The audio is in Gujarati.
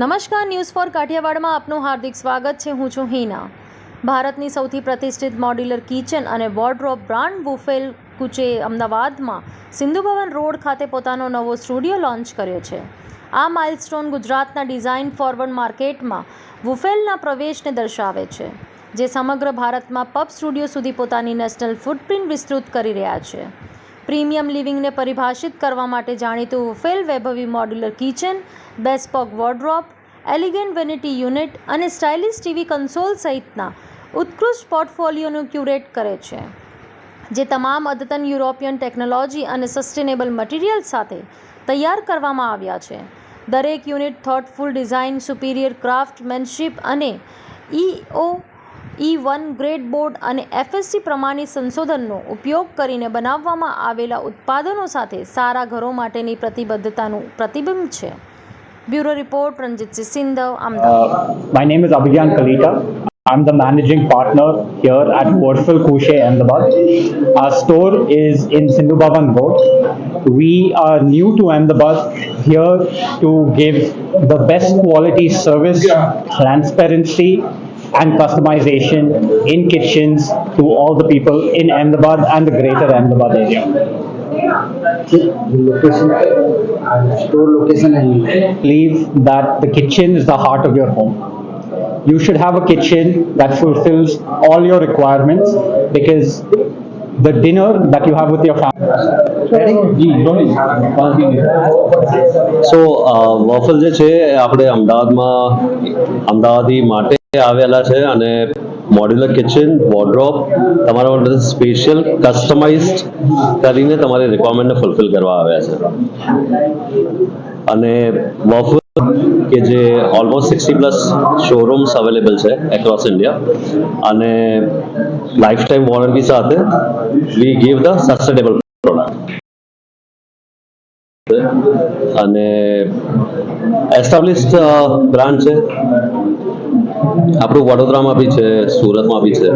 નમસ્કાર, ન્યૂઝ ફોર કાઠિયાવાડમાં આપનું હાર્દિક સ્વાગત છે. હું છું હિના. ભારતની સૌથી પ્રતિષ્ઠિત મોડ્યુલર કિચન અને વોર્ડરોબ બ્રાન્ડ વુફેલ કુચે અમદાવાદમાં સિંધુ ભવન રોડ ખાતે પોતાનો નવો સ્ટુડિયો લોન્ચ કર્યો છે. આ માઇલસ્ટોન ગુજરાતના ડિઝાઇન ફોરવર્ડ માર્કેટમાં વુફેલના પ્રવેશને દર્શાવે છે, જે સમગ્ર ભારતમાં પબ સ્ટુડિયો સુધી પોતાની નેશનલ ફૂટપ્રિન્ટ વિસ્તૃત કરી રહ્યા છે. પ્રીમિયમ લિવિંગને પરિભાષિત કરવા માટે જાણીતું વુફેલ વૈભવી modular kitchen, bespoke wardrobe, elegant vanity unit અને સ્ટાઇલિશ ટીવી કન્સોલ સહિતના ઉત્કૃષ્ટ પોર્ટફોલિયોનું ક્યુરેટ કરે છે, જે તમામ અદ્યતન યુરોપિયન ટેકનોલોજી અને સસ્ટેનેબલ મટીરિયલ સાથે તૈયાર કરવામાં આવ્યા છે. દરેક unit thoughtful design superior craftsmanship અને EO E one grade board અને એફએસસી પ્રમાણિત સંશોધનનો ઉપયોગ કરીને બનાવવામાં આવેલા ઉત્પાદનો સાથે સારા ઘરો માટેની પ્રતિબદ્ધતાનું પ્રતિબિંબ છે bureau report Ranjitsinh Sindhav Uh, my name is Abhigyan Kalita. I'm the managing partner here at Warfel Kushe Ahmedabad. Our store is in Sindhu Bhavan Road. We are new to Ahmedabad here to give the best quality service, transparency and customization in kitchens to all the people in Ahmedabad and the greater Ahmedabad area. location and store location and believe that the kitchen is the heart of your home. You should have a kitchen that fulfills all your requirements because the dinner that you have with your family. So waffle જે છે એ આપણે અમદાવાદમાં અમદાવાદી માટે આવેલા છે અને મોડ્યુલર કિચન વોર્ડ્રોપ તમારા માટે સ્પેશિયલ કસ્ટમાઇઝડ કરીને તમારી રિક્વાયરમેન્ટને ફૂલફિલ કરવા આવ્યા છે. અને વોફલ કે જે almost sixty plus showrooms available છે એક્રોસ ઇન્ડિયા અને લાઈફ ટાઈમ વોરંટી સાથે we give the sustainable product અને એસ્ટાબ્લિશ્ડ બ્રાન્ડ છે. આપણું વડોદરામાં બી છે સુરતમાં બી છે.